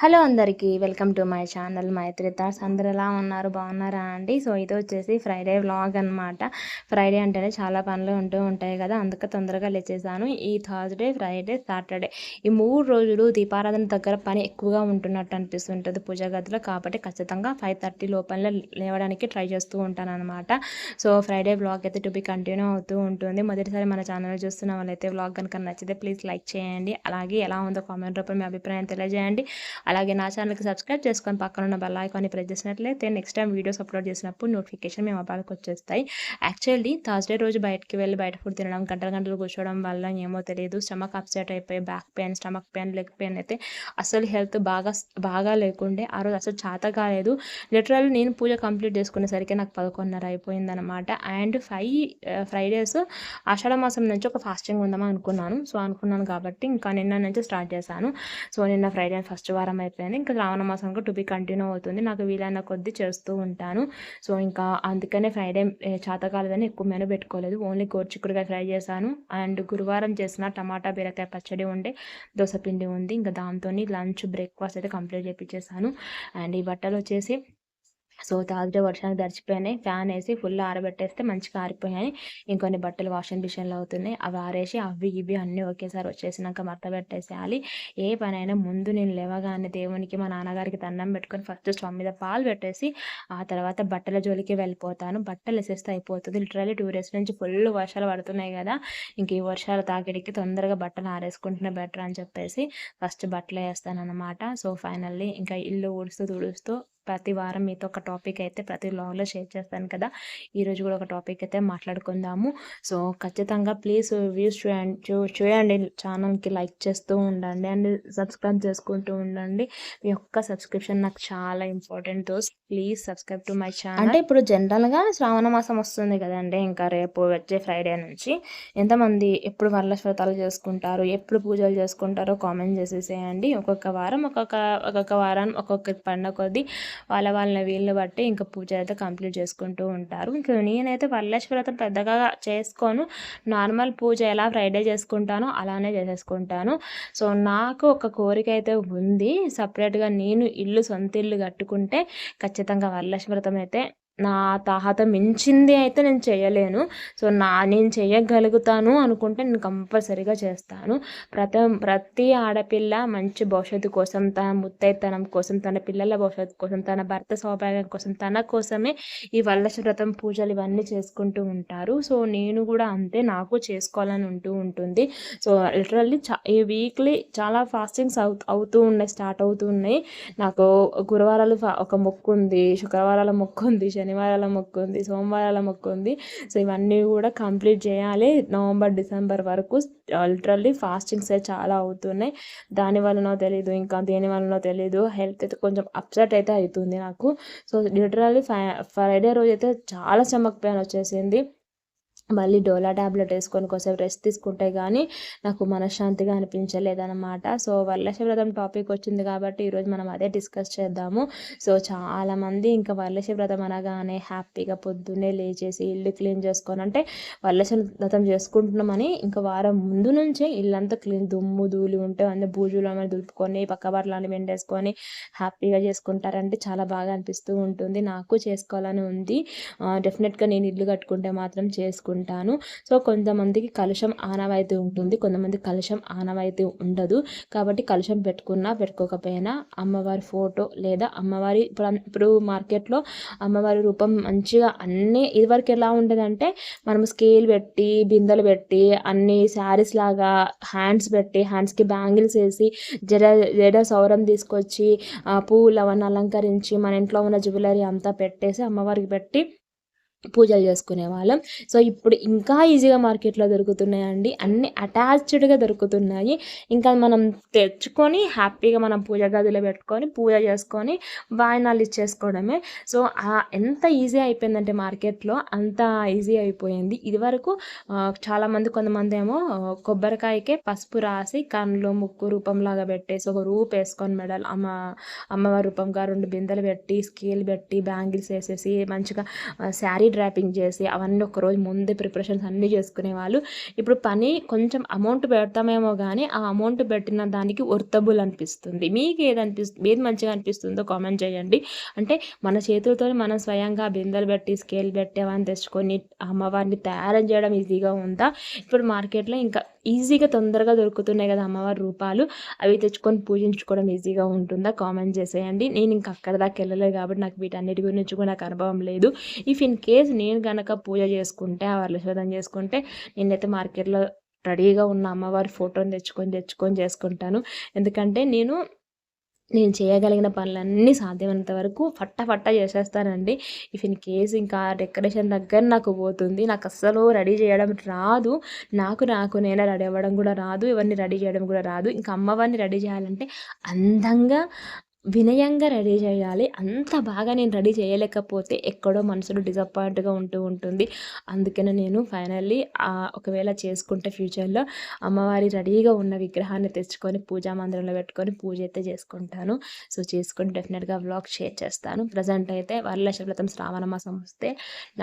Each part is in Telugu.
హలో అందరికీ welcome to my channel Maitri thoughts అందరు ఎలా ఉన్నారు? బాగున్నారా అండి? సో ఇది వచ్చేసి ఫ్రైడే వ్లాగ్ అనమాట ఫ్రైడే అంటేనే చాలా పనులు ఉంటూ ఉంటాయి కదా అందుకే తొందరగా లేచేసాను. ఈ థర్స్డే ఫ్రైడే సాటర్డే ఈ మూడు రోజులు దీపారాధన దగ్గర పని ఎక్కువగా ఉంటున్నట్టు అనిపిస్తుంటుంది పూజ గదిలో. కాబట్టి ఖచ్చితంగా ఫైవ్ థర్టీ లోపల లేవడానికి ట్రై చేస్తూ ఉంటాను అనమాట సో ఫ్రైడే వ్లాగ్ అయితే టు బి కంటిన్యూ అవుతూ ఉంటుంది. మొదటిసారి మన ఛానల్ చూస్తున్న వాళ్ళైతే వ్లాగ్ కనుక నచ్చితే ప్లీజ్ లైక్ చేయండి. అలాగే ఎలా ఉందో కామెంట్ రూపంలో మీ అభిప్రాయం తెలియజేయండి. అలాగే నా ఛానల్కి సబ్స్క్రైబ్ చేసుకొని పక్కన ఉన్న బెల్ ఐకాన్ని ప్రెస్ చేసినట్లయితే నెక్స్ట్ టైం వీడియోస్ అప్లోడ్ చేసినప్పుడు నోటిఫికేషన్ మీ మొబైల్కి వచ్చేస్తాయి. యాక్చువల్లీ థర్స్డే రోజు బయటకి వెళ్ళి బయట ఫుడ్ తినడం గంటల గంటలు కూర్చోవడం వల్ల ఏమో తెలియదు. స్టమక్ అప్సెట్ అయిపోయి back pain stomach pain leg pain అయితే అసలు హెల్త్ బాగా బాగా లేకుండే ఆ రోజు అసలు చేత కాలేదు. లిటరల్ నేను పూజ కంప్లీట్ చేసుకునేసరికి నాకు పదకొండున్నర అయిపోయిందనమాట అండ్ ఫైవ్ ఫ్రైడేస్ ఆషాఢ మాసం నుంచి ఒక ఫాస్టింగ్ ఉందామని అనుకున్నాను. సో అనుకున్నాను కాబట్టి ఇంకా నిన్న నుంచి స్టార్ట్ చేశాను. సో నిన్న ఫ్రైడే ఫస్ట్ వారం అయిపోయింది ఇంకా శ్రావణ మాసం టు బి కంటిన్యూ అవుతుంది. నాకు వీలైన కొద్దీ చేస్తూ ఉంటాను. సో ఇంకా అందుకనే ఫ్రైడే చేత ఎక్కువ మెను పెట్టుకోలేదు. ఓన్లీ గోర్చిక్కుడుగా ఫ్రై చేశాను. అండ్ గురువారం చేసిన టమాటా బీరకాయ పచ్చడి ఉండే దోశపిండి ఉంది. ఇంకా దాంతో లంచ్ బ్రేక్ఫాస్ట్ అయితే కంప్లీట్ చేయించేసాను అండ్ ఈ బట్టలు వచ్చేసి సో తాజా వర్షానికి తడిచిపోయినాయి. ఫ్యాన్ వేసి ఫుల్ ఆరబెట్టేస్తే మంచిగా ఆరిపోయాయి ఇంకొన్ని బట్టలు వాషింగ్ మిషన్లో అవుతున్నాయి. అవి ఆరేసి అవి ఇవి అన్నీ ఒకేసారి వచ్చేసినాక మర్త పెట్టేసేయాలి. ఏ పనైనా ముందు నేను లేవగానే దేవునికి మా నాన్నగారికి దండం పెట్టుకొని ఫస్ట్ స్టవ్ మీద పాలు పెట్టేసి ఆ తర్వాత బట్టల జోలికి వెళ్ళిపోతాను. బట్టలు వేసేస్తే అయిపోతుంది. లిటరలీ టూ డేస్ నుంచి ఫుల్ వర్షాలు పడుతున్నాయి కదా. ఇంక ఈ వర్షాలు తాకిడికి తొందరగా బట్టలు ఆరేసుకుంటున్నా బెటర్ అని చెప్పేసి ఫస్ట్ బట్టలు వేస్తాను అనమాట సో ఫైనల్లీ ఇంకా ఇల్లు ఊడుస్తూ తుడుస్తూ ప్రతి వారం మీతో ఒక టాపిక్ అయితే ప్రతి లాగ్లో షేర్ చేస్తాను కదా. ఈరోజు కూడా ఒక టాపిక్ అయితే మాట్లాడుకుందాము. సో ఖచ్చితంగా ప్లీజ్ వ్యూస్ చూడండి చూడండి ఛానల్కి లైక్ చేస్తూ ఉండండి అండ్ సబ్స్క్రైబ్ చేసుకుంటూ ఉండండి. మీ యొక్క సబ్స్క్రిప్షన్ నాకు చాలా important those please subscribe to my channel. అంటే ఇప్పుడు జనరల్గా శ్రావణ మాసం వస్తుంది కదండి ఇంకా రేపు వచ్చే ఫ్రైడే నుంచి. ఎంతమంది ఎప్పుడు వరలశ్వతాలు చేసుకుంటారు ఎప్పుడు పూజలు చేసుకుంటారో కామెంట్ చేసేసేయండి. ఒక్కొక్క వారం ఒక్కొక్క ఒక్కొక్క వారం ఒక్కొక్క పండుగ కొద్దీ వాళ్ళ వాళ్ళ వీళ్ళని బట్టి ఇంకా పూజ అయితే కంప్లీట్ చేసుకుంటూ ఉంటారు. ఇంకా నేనైతే వరలక్ష్మి పెద్దగా చేసుకోను. నార్మల్ పూజ ఎలా ఫ్రైడే చేసుకుంటానో అలానే చేసేసుకుంటాను. సో నాకు ఒక కోరిక అయితే ఉంది. సపరేట్గా నేను ఇల్లు సొంత ఇల్లు కట్టుకుంటే ఖచ్చితంగా వరలక్ష్మి వ్రతం అయితే నా తాహత మించింది అయితే నేను చేయలేను. సో నా నేను చేయగలుగుతాను అనుకుంటే నేను కంపల్సరీగా చేస్తాను. ప్రతి ప్రతి ఆడపిల్ల మంచి భవిష్యత్తు కోసం తన ముత్తైతనం కోసం తన పిల్లల భవిష్యత్తు కోసం తన భర్త సౌభాగ్యం కోసం తన కోసమే ఈ వల్లశ వ్రతం పూజలు ఇవన్నీ చేసుకుంటూ ఉంటారు. సో నేను కూడా అంతే నాకు చేసుకోవాలని ఉంటూ ఉంటుంది. సో లిటరల్లీ చా ఈ వీక్లీ చాలా ఫాస్టింగ్స్ అవు అవుతూ ఉన్నాయి స్టార్ట్ అవుతూ ఉన్నాయి. నాకు గురువారాలు ఒక మొక్కు ఉంది శుక్రవారాల మొక్కు ఉంది శనివారాల మొక్కు ఉంది సోమవారాల మొక్కు ఉంది. సో ఇవన్నీ కూడా కంప్లీట్ చేయాలి. నవంబర్ డిసెంబర్ వరకు లిటరల్లీ ఫాస్టింగ్స్ చాలా అవుతున్నాయి. దాని వలనో తెలీదు ఇంకా దేని వలనో తెలీదు. హెల్త్ అయితే కొంచెం అప్సెట్ అయితే అవుతుంది నాకు. సో లిటరల్లీ ఫ్రైడే రోజు అయితే చాలా స్టమక్ పెయిన్ వచ్చేసింది. మళ్ళీ డోలా ట్యాబ్లెట్ వేసుకొని కొంచెం రెస్ట్ తీసుకుంటే కానీ నాకు మనశ్శాంతిగా అనిపించలేదన్నమాట. సో వరలక్ష్మి వ్రతం టాపిక్ వచ్చింది కాబట్టి ఈరోజు మనం అదే డిస్కస్ చేద్దాము. సో చాలామంది ఇంకా వరలక్ష్మి వ్రతం అనగానే హ్యాపీగా పొద్దున్నే లేచేసి ఇల్లు క్లీన్ చేసుకొని అంటే వరలక్ష్మి వ్రతం చేసుకుంటున్నామని ఇంకా వారం ముందు నుంచే ఇల్లంతా క్లీన్ దుమ్ము ధూళి ఉంటే అన్ని బూజులు అన్నీ దులుపుకొని పక్క బట్టలు వెండేసుకొని హ్యాపీగా చేసుకుంటారంటే చాలా బాగా అనిపిస్తూ ఉంటుంది. నాకు చేసుకోవాలని ఉంది. డెఫినెట్గా నేను ఇల్లు కట్టుకుంటే మాత్రం చేసుకుంటాను ఉంటాను. సో కొంతమందికి కలుషం ఆనవాయితీ ఉంటుంది. కొంతమంది కలుషం ఆనవాయితీ ఉండదు. కాబట్టి కలుషం పెట్టుకున్నా పెట్టుకోకపోయినా అమ్మవారి ఫోటో లేదా అమ్మవారి ఇప్పుడు ఇప్పుడు మార్కెట్లో అమ్మవారి రూపం మంచిగా అన్నీ ఇదివరకు ఎలా ఉండేదంటే మనం స్కేల్ పెట్టి బిందెలు పెట్టి అన్ని శారీస్ లాగా హ్యాండ్స్ పెట్టి హ్యాండ్స్కి బ్యాంగిల్స్ వేసి జడ జడ సౌరం తీసుకొచ్చి పువ్వులు అవన్నీ అలంకరించి మన ఇంట్లో ఉన్న జ్యువెలరీ అంతా పెట్టేసి అమ్మవారికి పెట్టి పూజలు చేసుకునే వాళ్ళం. సో ఇప్పుడు ఇంకా ఈజీగా మార్కెట్లో దొరుకుతున్నాయండి. అన్ని అటాచ్డ్గా దొరుకుతున్నాయి. ఇంకా మనం తెచ్చుకొని హ్యాపీగా మనం పూజ గదిలో పెట్టుకొని పూజ చేసుకొని వాయినాలు ఇచ్చేసుకోవడమే. సో ఎంత ఈజీ అయిపోయిందంటే మార్కెట్లో అంత ఈజీ అయిపోయింది. ఇదివరకు చాలామంది కొంతమంది ఏమో కొబ్బరికాయకే పసుపు రాసి కన్నులో ముక్కు రూపంలాగా పెట్టేసి ఒక రూపు వేసుకొని మెడల్ అమ్మ అమ్మవారి రూపంగా రెండు బిందెలు పెట్టి స్కేల్ పెట్టి బ్యాంగిల్స్ వేసేసి మంచిగా శారీ డ్రాపింగ్ చేసి అవన్నీ ఒకరోజు ముందే ప్రిపరేషన్స్ అన్నీ చేసుకునే వాళ్ళు. ఇప్పుడు పని కొంచెం అమౌంట్ పెడతామేమో కానీ ఆ అమౌంట్ పెట్టిన దానికి వర్తబుల్ అనిపిస్తుంది. మీకు ఏది అనిపిస్తుంది ఏది మంచిగా అనిపిస్తుందో కామెంట్ చేయండి. అంటే మన చేతులతో మనం స్వయంగా బిందెలు పెట్టి స్కేల్ పెట్టి అవన్నీ తెచ్చుకొని అమ్మవారిని తయారు చేయడం ఈజీగా ఉందా? ఇప్పుడు మార్కెట్లో ఇంకా ఈజీగా తొందరగా దొరుకుతున్నాయి కదా అమ్మవారి రూపాలు. అవి తెచ్చుకొని పూజించుకోవడం ఈజీగా ఉంటుందా? కామెంట్ చేసేయండి. నేను ఇంక అక్కడ దాకా వెళ్ళలేదు కాబట్టి నాకు వీటన్నిటి గురించి కూడా నాకు అనుభవం లేదు. ఇఫ్ ఇన్ కేస్ నేను కనుక పూజ చేసుకుంటే ఆ వర్లశోధం చేసుకుంటే నేనైతే మార్కెట్లో రెడీగా ఉన్న అమ్మవారి ఫోటోని తెచ్చుకొని తెచ్చుకొని చేసుకుంటాను. ఎందుకంటే నేను నేను చేయగలిగిన పనులన్నీ సాధ్యమైనంత వరకు ఫట్ట ఫట్ట చేసేస్తానండి. ఇఫ్ ఇన్ కేస్ ఇంకా డెకరేషన్ దగ్గర నాకు పోతుంది నాకు అస్సలు రెడీ చేయడం రాదు నాకు నాకు నేను రెడీ అవ్వడం కూడా రాదు ఇవన్నీ రెడీ చేయడం కూడా రాదు. ఇంకా అమ్మవారిని రెడీ చేయాలంటే అందంగా వినయంగా రెడీ చేయాలి. అంత బాగా నేను రెడీ చేయలేకపోతే ఎక్కడో మనసులో డిసప్పాయింట్గా ఉంటూ ఉంటుంది. అందుకనే నేను ఫైనల్లీ ఒకవేళ చేసుకుంటే ఫ్యూచర్లో అమ్మవారి రెడీగా ఉన్న విగ్రహాన్ని తెచ్చుకొని పూజా మందిరంలో పెట్టుకొని పూజ అయితే చేసుకుంటాను. సో చేసుకొని డెఫినెట్గా వ్లాగ్ షేర్ చేస్తాను. ప్రజెంట్ అయితే వరలక్ష వ్రతం శ్రావణ మాసం వస్తే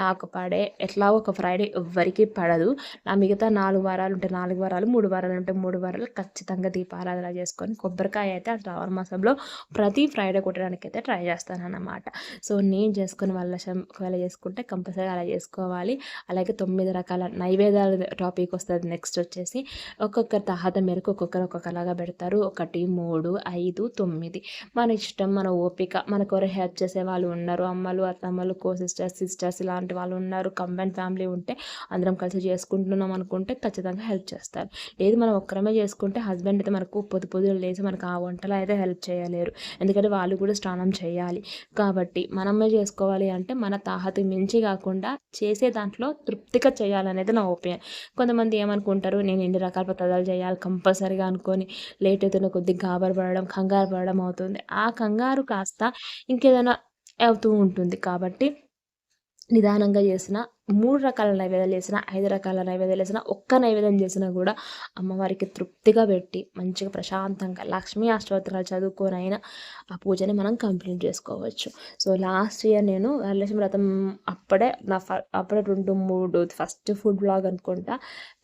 నాకు పడే ఎట్లా ఒక ఫ్రైడే ఎవ్వరికి పడదు. నా మిగతా నాలుగు వారాలు ఉంటే నాలుగు వారాలు మూడు వారాలు ఉంటే మూడు వారాలు ఖచ్చితంగా దీపారాధన చేసుకొని కొబ్బరికాయ అయితే ఆ శ్రావణ మాసంలో ప్రతి ప్రతి ఫ్రైడే కుట్టడానికి అయితే ట్రై చేస్తాను అన్నమాట సో నేను చేసుకుని వాళ్ళ ఒకవేళ చేసుకుంటే కంపల్సరీ అలా చేసుకోవాలి. అలాగే తొమ్మిది రకాల నైవేద్యాల టాపిక్ వస్తుంది నెక్స్ట్ వచ్చేసి ఒక్కొక్కరి తహాత మేరకు ఒక్కొక్కరు ఒక్కొక్కలాగా పెడతారు. ఒకటి మూడు ఐదు తొమ్మిది. మన ఇష్టం మన ఓపిక మనకు ఎవరు హెల్ప్ చేసే వాళ్ళు ఉన్నారు. అమ్మలు అత్తమ్మలు కో సిస్టర్స్ సిస్టర్స్ ఇలాంటి వాళ్ళు ఉన్నారు. కంబైన్ ఫ్యామిలీ ఉంటే అందరం కలిసి చేసుకుంటున్నాం అనుకుంటే ఖచ్చితంగా హెల్ప్ చేస్తారు. లేదు మనం ఒక్కరమే చేసుకుంటే హస్బెండ్ అయితే మనకు పొద్దు పొద్దులు లేచి మనకు ఆ వంటలు అయితే హెల్ప్ చేయలేరు. ఎందుకంటే వాళ్ళు కూడా స్నానం చేయాలి. కాబట్టి మనమే చేసుకోవాలి అంటే మన తాహతి మించి కాకుండా చేసే దాంట్లో తృప్తిగా చేయాలనేది నా ఒపీనియన్. కొంతమంది ఏమనుకుంటారు నేను ఎన్ని రకాల పదార్థాలు చేయాలి కంపల్సరీగా అనుకొని లేట్ అవుతున్న కొద్దిగా గాబరు పడడం కంగారు పడడం అవుతుంది. ఆ కంగారు కాస్త ఇంకేదైనా అవుతూ ఉంటుంది. కాబట్టి నిదానంగా చేసిన మూడు రకాల నైవేద్యాలు చేసినా ఐదు రకాల నైవేద్యాలు చేసినా ఒక్క నైవేద్యం చేసినా కూడా అమ్మవారికి తృప్తిగా పెట్టి మంచిగా ప్రశాంతంగా లక్ష్మీ అష్టోత్తరాలు చదువుకొని అయినా ఆ పూజని మనం కంప్లీట్ చేసుకోవచ్చు. సో లాస్ట్ ఇయర్ నేను వరలక్ష్మి వ్రతం అప్పుడే నా అప్పుడే రెండు మూడు ఫస్ట్ ఫుడ్ బ్లాగ్ అనుకుంటా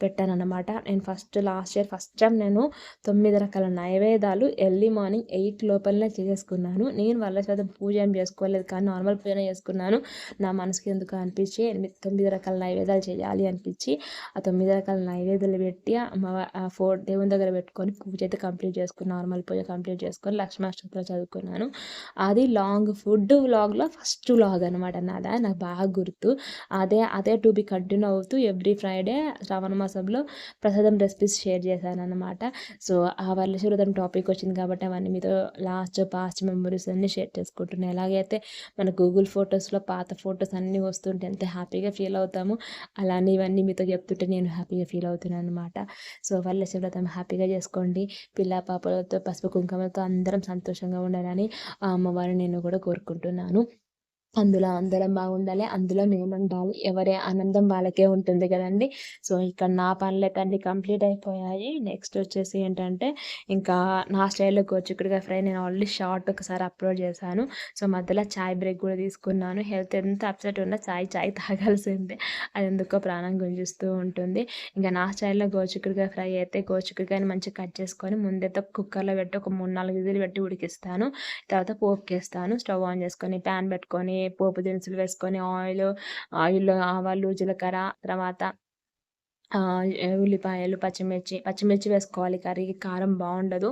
పెట్టాను అనమాట నేను first last year first time నేను తొమ్మిది రకాల నైవేద్యాలు ఎర్లీ మార్నింగ్ ఎయిట్ లోపలనే చేసేసుకున్నాను. నేను వరలక్ష్మి వ్రతం పూజ ఏం చేసుకోలేదు కానీ నార్మల్ పూజ చేసుకున్నాను. నా మనసుకి ఎందుకు అనిపించి ఎనిమిది తొమ్మిది రకాల నైవేద్యాలు చేయాలి అనిపించి ఆ తొమ్మిది రకాల నైవేద్యాలు పెట్టి ఆ ఫోర్ దేవుని దగ్గర పెట్టుకొని పూజ అయితే కంప్లీట్ చేసుకుని నార్మల్ పూజ కంప్లీట్ చేసుకొని లక్ష్మాష్టమిలో చదువుకున్నాను. అది లాంగ్ ఫుడ్ వ్లాగ్లో ఫస్ట్ వ్లాగ్ అనమాట నాదా. నాకు బాగా గుర్తు. అదే అదే టు బి కంటిన్యూ అవుతూ ఎవ్రీ ఫ్రైడే శ్రావణ మాసంలో ప్రసాదం రెసిపీస్ షేర్ చేశాను అనమాట సో ఆ వరలశివతం టాపిక్ వచ్చింది కాబట్టి అవన్నీ మీతో లాస్ట్ పాస్ట్ మెమరీస్ అన్నీ షేర్ చేసుకుంటున్నాను ఎలాగైతే మన గూగుల్ ఫొటోస్లో పాత ఫొటోస్ అన్నీ వస్తుంటే ఎంత హ్యాపీగా ఫీల్ అవుతాము. అలానే ఇవన్నీ మీతో చెప్తుంటే నేను హ్యాపీగా ఫీల్ అవుతున్నాను అనమాట సో వాళ్ళ శివవ్రతం హ్యాపీగా చేసుకోండి. పిల్ల పాపలతో పసుపు కుంకుమలతో అందరం సంతోషంగా ఉండాలని ఆ అమ్మవారిని నేను కూడా కోరుకుంటున్నాను. అందులో అందరం బాగుండాలి. అందులో నేను ఉండాలి ఎవరి ఆనందం వాళ్ళకే ఉంటుంది కదండి. సో ఇక్కడ నా పనులు అన్ని కంప్లీట్ అయిపోయాయి. నెక్స్ట్ వచ్చేసి ఏంటంటే ఇంకా నా స్టైల్లో గోచుకుడిగా ఫ్రై నేను ఆల్రెడీ షార్ట్ ఒకసారి అప్లోడ్ చేశాను. సో మధ్యలో చాయ్ బ్రేక్ కూడా తీసుకున్నాను. హెల్త్ ఎంత అప్సెట్ ఉన్నా చాయ్ చాయ్ తాగాల్సిందే. అది ఎందుకో ప్రాణం గుంజిస్తూ ఉంటుంది. ఇంకా నా స్టైల్లో గోచుకుడిగా ఫ్రై అయితే గోచుకుడికాయని మంచిగా కట్ చేసుకొని ముందైతే కుక్కర్లో పెట్టి ఒక మూడు నాలుగు విధులు పెట్టి ఉడికిస్తాను. తర్వాత పోపుకేస్తాను స్టవ్ ఆన్ చేసుకొని ప్యాన్ పెట్టుకొని పోపు దినుసులు వేసుకొని ఆయిల్ ఆయిల్లో ఆవాలు జీలకర్ర తర్వాత ఉల్లిపాయలు పచ్చిమిర్చి పచ్చిమిర్చి వేసుకోవాలి. కర్రీకి కారం బాగుండదు.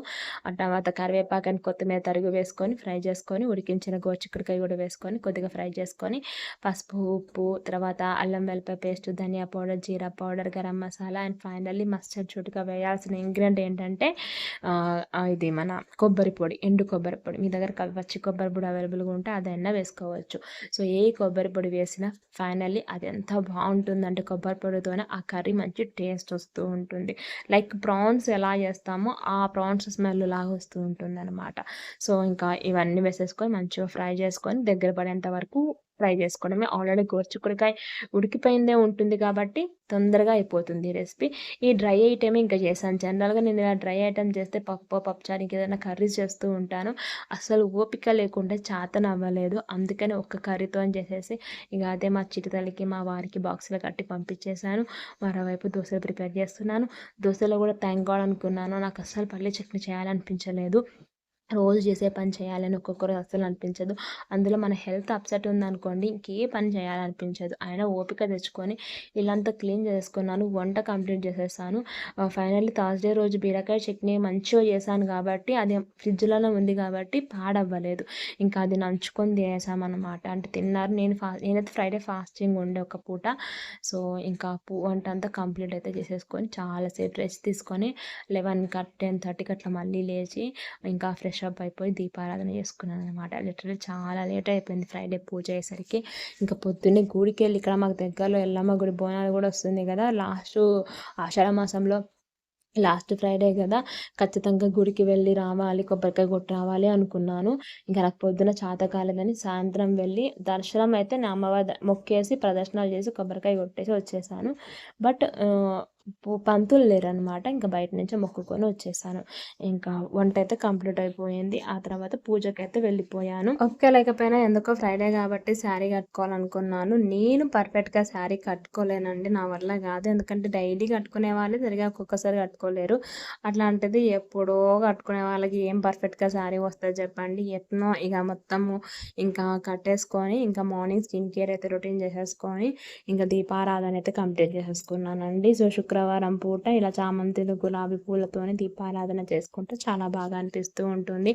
ఆ తర్వాత కరివేపాకు అని కొత్తిమీర తరుగు వేసుకొని ఫ్రై చేసుకొని ఉడికించిన గోచిక్కడికాయ కూడా వేసుకొని కొద్దిగా ఫ్రై చేసుకొని పసుపు ఉప్పు తర్వాత అల్లం వెల్లిపాయ పేస్ట్ ధనియా powder jeera powder garam masala and finally mustard చుట్టుగా వేయాల్సిన ఇంగ్రీడియంట్ ఏంటంటే ఇది మన కొబ్బరి పొడి ఎండు కొబ్బరి పొడి. మీ దగ్గర పచ్చి కొబ్బరి పొడి అవైలబుల్గా ఉంటే అదైనా వేసుకోవచ్చు. సో ఏ కొబ్బరి పొడి వేసినా ఫైనల్లీ అది ఎంత బాగుంటుందంటే కొబ్బరి పొడితోనే ఆ కర్రీ మంచి టేస్ట్ వస్తూ ఉంటుంది. లైక్ ప్రాన్స్ ఎలా చేస్తామో ఆ ప్రాన్స్ స్మెల్ లాగా వస్తూ ఉంటుంది అనమాట సో ఇంకా ఇవన్నీ వేసేసుకొని మంచిగా ఫ్రై చేసుకొని దగ్గర పడేంత వరకు ఫ్రై చేసుకోవడమే. ఆల్రెడీ గోరుచిక్కుడుకాయ ఉడికిపోయిందే ఉంటుంది కాబట్టి తొందరగా అయిపోతుంది ఈ రెసిపీ. ఈ డ్రై ఐటమ్ ఇంకా చేశాను. జనరల్గా నేను ఇలా డ్రై ఐటమ్ చేస్తే పప్పు పప్పుచారికి ఏదైనా కర్రీస్ చేస్తూ ఉంటాను. అసలు ఓపిక లేకుండా చాతన అవ్వలేదు అందుకని ఒక్క కర్రీతో చేసేసి ఇక అదే మా చిటితల్లికి మా వారికి బాక్సులు కట్టి పంపించేశాను. మరోవైపు దోశలు ప్రిపేర్ చేస్తున్నాను. దోశలో కూడా థ్యాంక్ గాడ్ అనుకున్నాను. నాకు అస్సలు పల్లె చట్నీ చేయాలనిపించలేదు. రోజు చేసే పని చేయాలని ఒక్కొక్కరు అసలు అనిపించదు. అందులో మన హెల్త్ అప్సెట్ ఉందనుకోండి ఇంకే పని చేయాలనిపించదు. ఆయన ఓపిక తెచ్చుకొని ఇల్లంతా క్లీన్ చేసుకున్నాను వంట కంప్లీట్ చేసేసాను. ఫైనల్లీ థర్స్డే రోజు బీరకాయ చట్నీ మంచిగా చేశాను కాబట్టి అది ఫ్రిడ్జ్లోనే ఉంది కాబట్టి పాడవ్వలేదు. ఇంకా అది నంచుకొని తినేసామన్నమాట. అంటే తిన్నారు. నేను ఫా నేనైతే ఫ్రైడే ఫాస్టింగ్ ఉండే ఒక పూట. సో ఇంకా వంట అంతా కంప్లీట్ అయితే చేసేసుకొని చాలాసేపు రెస్ట్ తీసుకొని లెవెన్ కట్ టెన్ థర్టీకి అట్లా మళ్ళీ లేచి ఇంకా ఫ్రెష్ ఫ్రెష్అప్ అయిపోయి దీపారాధన చేసుకున్నాను అనమాట లిటరల్ చాలా లేట్ అయిపోయింది ఫ్రైడే పూజ అయ్యేసరికి. ఇంకా పొద్దున్నే గుడికి వెళ్ళి ఇక్కడ మాకు దగ్గరలో ఎల్లమ్మ గుడి బోనాలు కూడా వస్తుంది కదా. లాస్ట్ ఆషాఢ మాసంలో లాస్ట్ ఫ్రైడే కదా ఖచ్చితంగా గుడికి వెళ్ళి రావాలి కొబ్బరికాయ కొట్టి రావాలి అనుకున్నాను. ఇంకా నాకు పొద్దున చాత కాలేదని సాయంత్రం వెళ్ళి దర్శనం అయితే నా అమ్మవారి మొక్కేసి ప్రదర్శనలు చేసి కొబ్బరికాయ కొట్టేసి వచ్చేసాను. బట్ పంతులు లేరనమాట ఇంకా బయట నుంచి మొక్కుకొని వచ్చేసాను. ఇంకా వంట అయితే కంప్లీట్ అయిపోయింది. ఆ తర్వాత పూజకి అయితే వెళ్ళిపోయాను. ఒకే లేకపోయినా ఎందుకో ఫ్రైడే కాబట్టి శారీ కట్టుకోవాలనుకున్నాను. నేను పర్ఫెక్ట్గా శారీ కట్టుకోలేనండి. నా వల్ల కాదు. ఎందుకంటే డైలీ కట్టుకునే వాళ్ళు సరిగా ఒక్కొక్కసారి కట్టుకోలేరు. అట్లాంటిది ఎప్పుడో కట్టుకునే వాళ్ళకి ఏం పర్ఫెక్ట్గా శారీ వస్తుంది చెప్పండి. ఎట్నో ఇక మొత్తము ఇంకా కట్టేసుకొని ఇంకా మార్నింగ్ స్కిన్ కేర్ అయితే రొటీన్ చేసేసుకొని ఇంకా దీపారాధన అయితే కంప్లీట్ చేసేసుకున్నానండి. సో శుక్ర శుక్రవారం పూట ఇలా చామంతులు గులాబీ పూలతోని దీపారాధన చేసుకుంటే చాలా బాగా అనిపిస్తూ ఉంటుంది.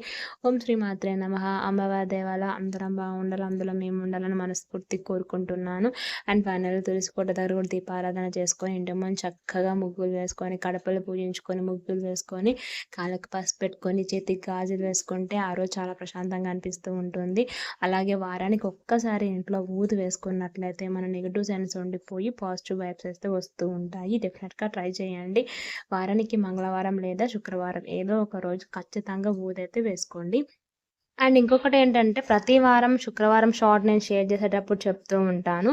ఓం శ్రీ మాత్రే నమ. అమ్మవారి దేవాల అందరం బాగుండాలి అందులో మేము ఉండాలని మనస్ఫూర్తి కోరుకుంటున్నాను. అండ్ ఫైనల్ తులసికోట దగ్గర కూడా దీపారాధన చేసుకొని ఇంటి ముందు చక్కగా ముగ్గులు వేసుకొని కడపలు పూజించుకొని ముగ్గులు వేసుకొని కాళ్ళకు పసుపు పెట్టుకొని చేతికి గాజులు వేసుకుంటే ఆ రోజు చాలా ప్రశాంతంగా అనిపిస్తూ ఉంటుంది. అలాగే వారానికి ఒక్కసారి ఇంట్లో ఊదు వేసుకున్నట్లయితే మన నెగిటివ్ సెన్స్ ఉండిపోయి పాజిటివ్ వైబ్స్ అయితే వస్తూ ఉంటాయి. డెఫినెట్ డెఫినెట్గా ట్రై చేయండి. వారానికి మంగళవారం లేదా శుక్రవారం ఏదో ఒక రోజు ఖచ్చితంగా ఊదైతే వేసుకోండి. అండ్ ఇంకొకటి ఏంటంటే ప్రతి వారం శుక్రవారం షార్ట్ నేను షేర్ చేసేటప్పుడు చెప్తూ ఉంటాను.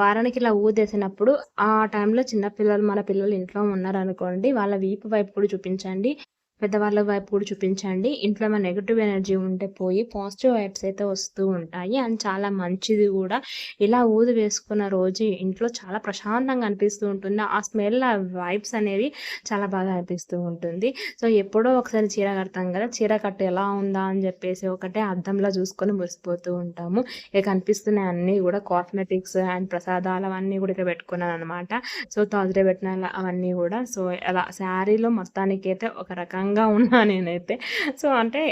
వారానికి ఇలా ఊదేసినప్పుడు ఆ టైంలో చిన్నపిల్లలు మన పిల్లలు ఇంట్లో ఉన్నారనుకోండి వాళ్ళ వీపు వైపు కూడా చూపించండి. పెద్దవాళ్ళ వైపు కూడా చూపించండి. ఇంట్లో మన నెగిటివ్ ఎనర్జీ ఉంటే పోయి పాజిటివ్ వైబ్స్ అయితే వస్తూ ఉంటాయి. అండ్ చాలా మంచిది కూడా. ఇలా ఊది వేసుకున్న రోజు ఇంట్లో చాలా ప్రశాంతంగా అనిపిస్తూ ఉంటుంది. ఆ స్మెల్ ఆ వైబ్స్ అనేవి చాలా బాగా అనిపిస్తూ ఉంటుంది. సో ఎప్పుడో ఒకసారి చీర కడతాం కదా చీర కట్టు ఎలా ఉందా అని చెప్పేసి ఒకటే అద్దంలో చూసుకొని మురిసిపోతూ ఉంటాము. ఇక కనిపిస్తున్నాయి అన్నీ కూడా కాస్మెటిక్స్ అండ్ ప్రసాదాలు అవన్నీ కూడా ఇక్కడ పెట్టుకున్నాను అనమాట సో తాజరే పెట్టిన అవన్నీ కూడా. సో అలా శారీలో మొత్తానికి అయితే ఒక రకంగా అందంగా ఉన్నా నేనైతే. సో అంటే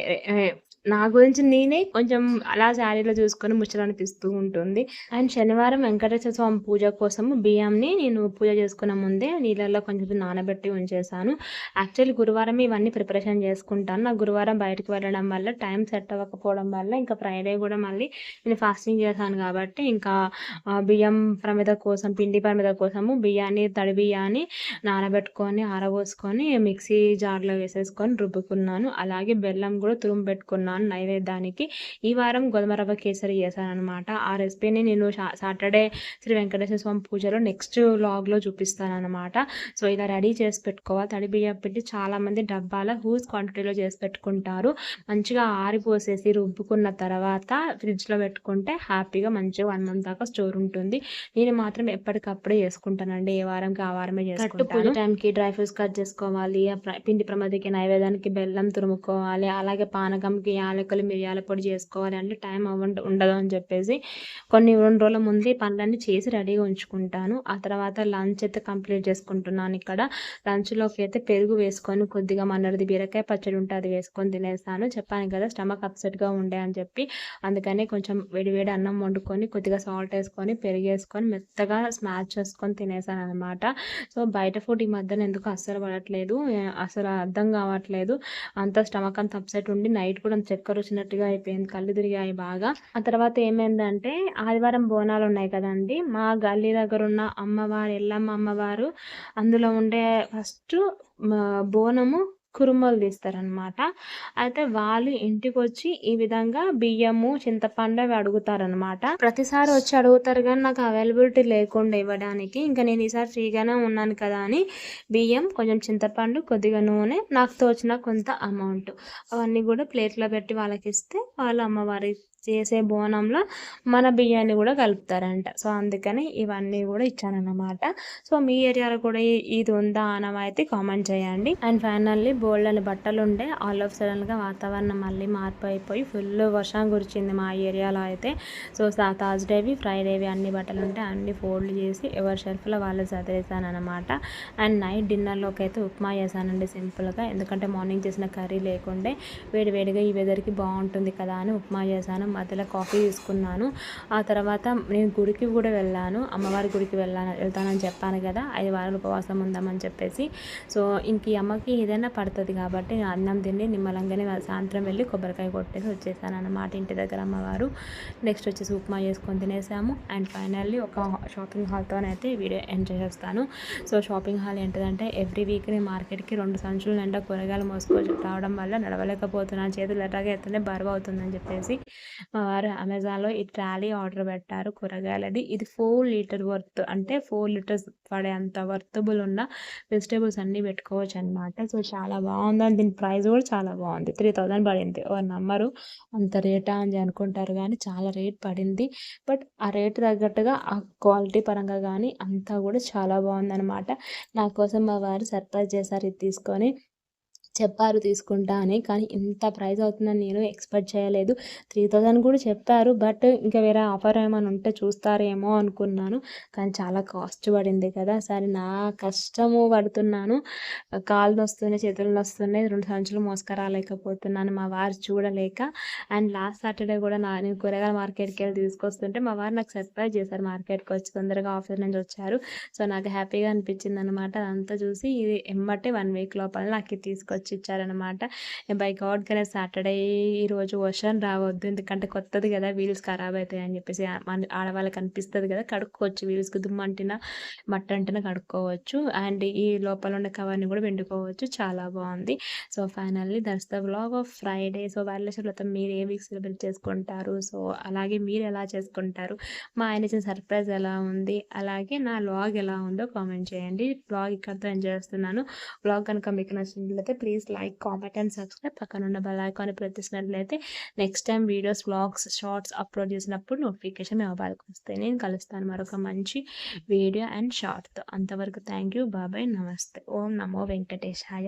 నా గురించి నేనే కొంచెం అలా శారీలో చూసుకొని ముచ్చటనిపిస్తూ ఉంటుంది. అండ్ శనివారం వెంకటేశ్వర స్వామి పూజ కోసం బియ్యంని నేను పూజ చేసుకున్న ముందే నీళ్ళల్లో కొంచెం నానబెట్టి ఉంచేసాను యాక్చువల్లీ గురువారం ఇవన్నీ ప్రిపరేషన్ చేసుకుంటాను. నాకు గురువారం బయటకు వెళ్ళడం వల్ల టైం సెట్ అవ్వకపోవడం వల్ల ఇంకా ఫ్రైడే కూడా మళ్ళీ నేను ఫాస్టింగ్ చేశాను కాబట్టి ఇంకా బియ్యం ప్రమిద కోసం పిండి ప్రమిద కోసము బియ్యాన్ని తడి బియ్యాన్ని నానబెట్టుకొని ఆరబోసుకొని మిక్సీ జార్లో వేసేసుకొని రుబ్బుకున్నాను. అలాగే బెల్లం కూడా తురుము పెట్టుకున్నాను. చేసుకున్నాను నైవేద్యానికి ఈ వారం గోధుమ రవ్వ కేసరి చేశాను అనమాట ఆ రెసిపీని నేను సాటర్డే శ్రీ వెంకటేశ్వర స్వామి పూజలో నెక్స్ట్ లాగ్లో చూపిస్తాను అనమాట సో ఇలా రెడీ చేసి పెట్టుకోవాలి. తడి బియ్యం పెట్టి చాలామంది డబ్బాల హూస్ క్వాంటిటీలో చేసి పెట్టుకుంటారు. మంచిగా ఆరిపోసేసి రుబ్బుకున్న తర్వాత ఫ్రిడ్జ్లో పెట్టుకుంటే హ్యాపీగా మంచిగా వన్ మంత్ దాకా స్టోర్ ఉంటుంది. నేను మాత్రం ఎప్పటికప్పుడే చేసుకుంటానండి. ఏ వారంకి ఆ వారమే చేసుకుంటాను. టైంకి డ్రై ఫ్రూట్స్ కట్ చేసుకోవాలి. పిండి ప్రమదికి నైవేద్యానికి బెల్లం తురుముకోవాలి. అలాగే పానకంకి యాలకులు మిరియాల పొడి చేసుకోవాలి అంటే టైం అవ్వ ఉండదు అని చెప్పేసి కొన్ని రెండు రోజుల ముందే పనులన్నీ చేసి రెడీగా ఉంచుకుంటాను. ఆ తర్వాత లంచ్ అయితే కంప్లీట్ చేసుకుంటున్నాను ఇక్కడ. లంచ్లోకి అయితే పెరుగు వేసుకొని కొద్దిగా మనది బీరకాయ పచ్చడి ఉంటే అది వేసుకొని తినేస్తాను. చెప్పాను కదా స్టమక్ అప్సెట్గా ఉండే అని చెప్పి. అందుకనే కొంచెం వేడి వేడి అన్నం వండుకొని కొద్దిగా సాల్ట్ వేసుకొని పెరుగు వేసుకొని మెత్తగా స్మాష్ చేసుకొని తినేసాను అనమాట సో బయట ఫుడ్ ఈ మధ్యన ఎందుకు అస్సలు పడట్లేదు అసలు అర్థం కావట్లేదు. అంత స్టమక్ అంత అప్సెట్ ఉండి నైట్ కూడా చక్కెర వచ్చినట్టుగా అయిపోయింది కళ్ళు తిరిగాయి బాగా. ఆ తర్వాత ఏమైందంటే ఆదివారం బోనాలు ఉన్నాయి కదండి. మా గల్లీ దగ్గర ఉన్న అమ్మవారు ఎల్లమ్మ అమ్మవారు అందులో ఉండే ఫస్ట్ బోనము కురుమలు తీస్తారనమాట అయితే వాళ్ళు ఇంటికి వచ్చి ఈ విధంగా బియ్యము చింతపండు అవి అడుగుతారనమాట ప్రతిసారి వచ్చి అడుగుతారు కానీ నాకు అవైలబిలిటీ లేకుండా ఇవ్వడానికి. ఇంకా నేను ఈసారి ఫ్రీగానే ఉన్నాను కదా అని బియ్యం కొంచెం చింతపండు కొద్దిగా నూనె నాకు తోచిన కొంత అమౌంట్. అవన్నీ కూడా ప్లేట్లో పెట్టి వాళ్ళకి ఇస్తే వాళ్ళు అమ్మవారి చేసే బోనంలో మన బియ్యాన్ని కూడా కలుపుతారంట. సో అందుకని ఇవన్నీ కూడా ఇచ్చానన్నమాట. సో మీ ఏరియాలో కూడా ఇది ఉందా అనమైతే కామెంట్ చేయండి. అండ్ ఫైనల్లీ బోల్డ్ అని బట్టలు ఉండే ఆల్ ఆఫ్ సడన్గా వాతావరణం మళ్ళీ మార్పు అయిపోయి ఫుల్ వర్షం కురిచింది మా ఏరియాలో అయితే. సో థర్స్డేవి ఫ్రైడేవి అన్ని బట్టలు ఉంటే అన్ని ఫోల్డ్ చేసి ఎవరి షెల్ఫ్లో వాళ్ళు చదివేసాను అనమాట అండ్ నైట్ డిన్నర్లోకి అయితే ఉప్మా చేశానండి సింపుల్గా. ఎందుకంటే మార్నింగ్ చేసిన కర్రీ లేకుండే వేడి వేడిగా ఈ వెదర్కి బాగుంటుంది కదా అని ఉప్మా చేశాను. మధ్యలో కాఫీ తీసుకున్నాను. ఆ తర్వాత నేను గుడికి కూడా వెళ్ళాను. అమ్మవారి గుడికి వెళ్ళాను వెళ్తానని చెప్పాను కదా. ఐదు వారాలు ఉపవాసం ఉందామని చెప్పేసి. సో ఇంక ఈ అమ్మకి ఏదైనా పడుతుంది కాబట్టి నేను అన్నం తిండి నిమ్మలంగానే సాయంత్రం వెళ్ళి కొబ్బరికాయ కొట్టేసి వచ్చేసాను అన్నమాట ఇంటి దగ్గర అమ్మవారు. నెక్స్ట్ వచ్చేసి ఉప్మా చేసుకొని తినేసాము. అండ్ ఫైనల్లీ ఒక షాపింగ్ హాల్తోనైతే వీడియో ఎంజాయ్ చేస్తాను సో షాపింగ్ హాల్ ఏంటంటే ఎవ్రీ వీక్ నేను మార్కెట్కి రెండు సంచులు నిండా కూరగాయలు మోసుకొని రావడం వల్ల నడవలేకపోతున్నాను. చేతులు ఎర్రగా ఎత్తుంటే బరువు అవుతుందని చెప్పేసి. మా వారు అమెజాన్లో ఈ ట్రాలీ ఆర్డర్ పెట్టారు కూరగాయలది. ఇది ఫోర్ లీటర్ వర్త్ అంటే ఫోర్ లీటర్స్ పడే అంత వర్తబుల్ ఉన్న వెజిటేబుల్స్ అన్నీ పెట్టుకోవచ్చు అనమాట సో చాలా బాగుంది. అండ్ దీని ప్రైస్ కూడా చాలా బాగుంది. త్రీ థౌజండ్ పడింది. ఓ నమ్మరు. అంత రేటా అని అనుకుంటారు కానీ చాలా రేట్ పడింది. బట్ ఆ రేట్ తగ్గట్టుగా ఆ క్వాలిటీ పరంగా కానీ అంతా కూడా చాలా బాగుందనమాట. నా కోసం మా వారు సర్ప్రైజ్ చేశారు ఇది తీసుకొని. చెప్పారు తీసుకుంటా అని. కానీ ఇంత ప్రైస్ అవుతుందని నేను ఎక్స్పెక్ట్ చేయలేదు. త్రీ థౌజండ్ కూడా చెప్పారు. బట్ ఇంకా వేరే ఆఫర్ ఏమైనా ఉంటే చూస్తారేమో అనుకున్నాను. కానీ చాలా కాస్ట్ పడింది కదా. సరే నా కష్టము పడుతున్నాను. కాళ్ళు నొస్తున్నాయి చేతులు నొస్తున్నాయి రెండు సంచులు మోసుకురాలేకపోతున్నాను. మా వారు చూడలేక. అండ్ లాస్ట్ సాటర్డే కూడా నా నేను కూరగాయల మార్కెట్కి వెళ్ళి తీసుకొస్తుంటే మా వారు నాకు సర్ప్రైజ్ చేశారు. మార్కెట్కి వచ్చి తొందరగా ఆఫీస్ నుంచి వచ్చారు. సో నాకు హ్యాపీగా అనిపించింది అనమాట అదంతా చూసి ఇది ఎమ్మటే వన్ వీక్ లోపల నాకు తీసుకొచ్చి వచ్చి ఇచ్చారనమాట బై గాడ్ కానీ సాటర్డే ఈరోజు వర్షం రావద్దు. ఎందుకంటే కొత్తది కదా వీల్స్ ఖరాబ్ అవుతాయి అని చెప్పేసి మన ఆడవాళ్ళకి అనిపిస్తుంది కదా కడుక్కోవచ్చు వీల్స్కి దుమ్మంటినా మట్ట అంటినా కడుక్కోవచ్చు. అండ్ ఈ లోపల ఉన్న కవర్ని కూడా వెండుకోవచ్చు. చాలా బాగుంది. So finally that's the blog of Friday. So Varalakshmi Vratam మీరు ఏ వీక్ సెలబ్రేట్ చేసుకుంటారు? సో అలాగే మీరు ఎలా చేసుకుంటారు? మా ఆయన ఇచ్చిన సర్ప్రైజ్ ఎలా ఉంది? అలాగే నా వ్లాగ్ ఎలా ఉందో కామెంట్ చేయండి. వ్లాగ్ ఇక్కడితో ఎంజాయ్ చేస్తున్నాను. వ్లాగ్ కనుక మీకు నచ్చినట్లయితే please please like comment and subscribe పక్కన ఉన్న bell icon ప్రతిస్తున్నట్లయితే next time videos vlogs shorts upload చేసినప్పుడు నోటిఫికేషన్ మీ మొబైల్కి వస్తాయి. నేను కలుస్తాను మరొక మంచి వీడియో అండ్ షార్ట్తో అంతవరకు థ్యాంక్ యూ బాబాయ్ నమస్తే. ఓం నమో వెంకటేశాయ.